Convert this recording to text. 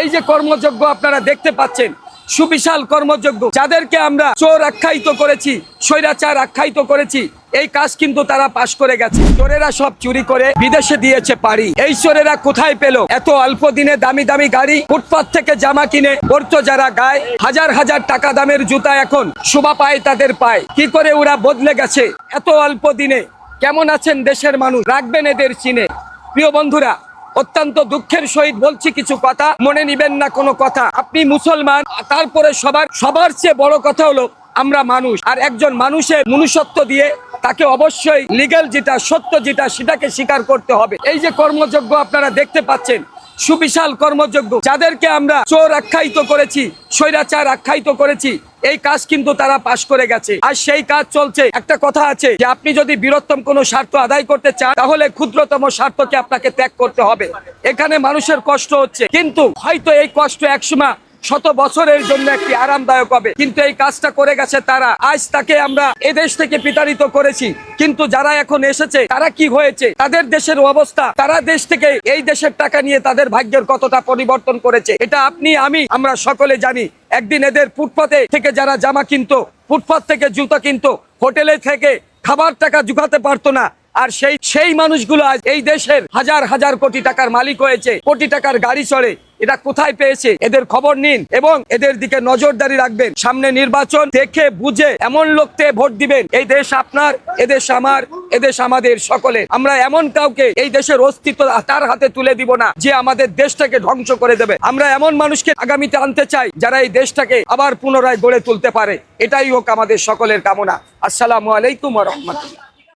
এই যে কর্মযজ্ঞ আপনারা দেখতে পাচ্ছেন, সুবিশাল কর্মযজ্ঞ। যাদেরকে আমরা চোর আখ্যায়িত করেছি, স্বৈরাচার আখ্যায়িত করেছি, এই কাজ কিন্তু তারা পাশ করে গেছে। চোরেরা সব চুরি করে বিদেশে দিয়েছে পারি এই চোরেরা কোথায় পেল? এত অল্প দিনে দামি দামি গাড়ি ফুটপাথ থেকে জামা কিনে পড়তো যারা গায়ে, হাজার হাজার টাকা দামের জুতা এখন শোভা পায় তাদের পায়। কি করে ওরা বদলে গেছে এত অল্প দিনে? কেমন আছেন দেশের মানুষ? রাখবেন এদের চিনে। প্রিয় বন্ধুরা অত্যন্ত দুঃখের সহিত বলছি কিছু কথা। মনে নিবেন না কোনো কথা। আপনি মুসলমান, তারপরে সবার সবার চেয়ে বড় কথা হলো আমরা মানুষ। আর একজন মানুষের মনুষ্যত্ব দিয়ে তাকে অবশ্যই লিগ্যাল যেটা, সত্য যেটা, সেটাকে স্বীকার করতে হবে। এই যে কর্মযজ্ঞ আপনারা দেখতে পাচ্ছেন, সুবিশাল কর্মযজ্ঞ। যাদেরকে আমরা চোর আখ্যায়িত করেছি, স্বৈরাচার আখ্যায়িত করেছি এই কাজ কিন্তু তারা পাশ করে গেছে। আর সেই কাজ চলছে। একটা কথা আছে যে আপনি যদি বৃহত্তম কোনো স্বার্থ আদায় করতে চান, তাহলে ক্ষুদ্রতম স্বার্থকে আপনাকে ত্যাগ করতে হবে। এখানে মানুষের কষ্ট হচ্ছে। কিন্তু হয়তো এই কষ্ট একসময় শত বছরের জন্য একটি আরামদায়ক হবে। কিন্তু এই কাজটা করে গেছে তারা। আজ তাকে আমরা এদেশ থেকে বিতাড়িত করেছি। কিন্তু যারা এখন এসেছে, তারা কি হয়েছে? তাদের দেশের অবস্থা, তারা দেশ থেকে এই দেশের টাকা নিয়ে তাদের ভাগ্যের কতটা পরিবর্তন করেছে, এটা আপনি, আমি, আমরা সকলে জানি। একদিন এদের ফুটপাতে থেকে যারা জামা কিনতো, ফুটপাত থেকে জুতা কিনতো, হোটেলে থেকে খাবার টাকা জুগাতে পারতো না। আর সেই সেই মানুষগুলো আজ এই দেশের হাজার হাজার কোটি টাকার মালিক হয়েছে, কোটি টাকার গাড়ি চড়ে এটা কোথায় পেয়েছে? এদের খবর নিন এবং এদের দিকে নজরদারি রাখবেন। সামনে নির্বাচন দেখে বুঝে এমন লোককে ভোট দিবেন, এই দেশ আপনার এদেশ আমার এদেশ আমাদের সকলে আমরা এমন কাউকে এই দেশের অস্তিত্ব তার হাতে তুলে দিব না, যে আমাদের দেশটাকে ধ্বংস করে দেবে। আমরা এমন মানুষকে আগামীতে আনতে চাই, যারা এই দেশটাকে আবার পুনরায় গড়ে তুলতে পারে। এটাই হোক আমাদের সকলের কামনা। আসসালামু আলাইকুম রহমতুল্লাহ।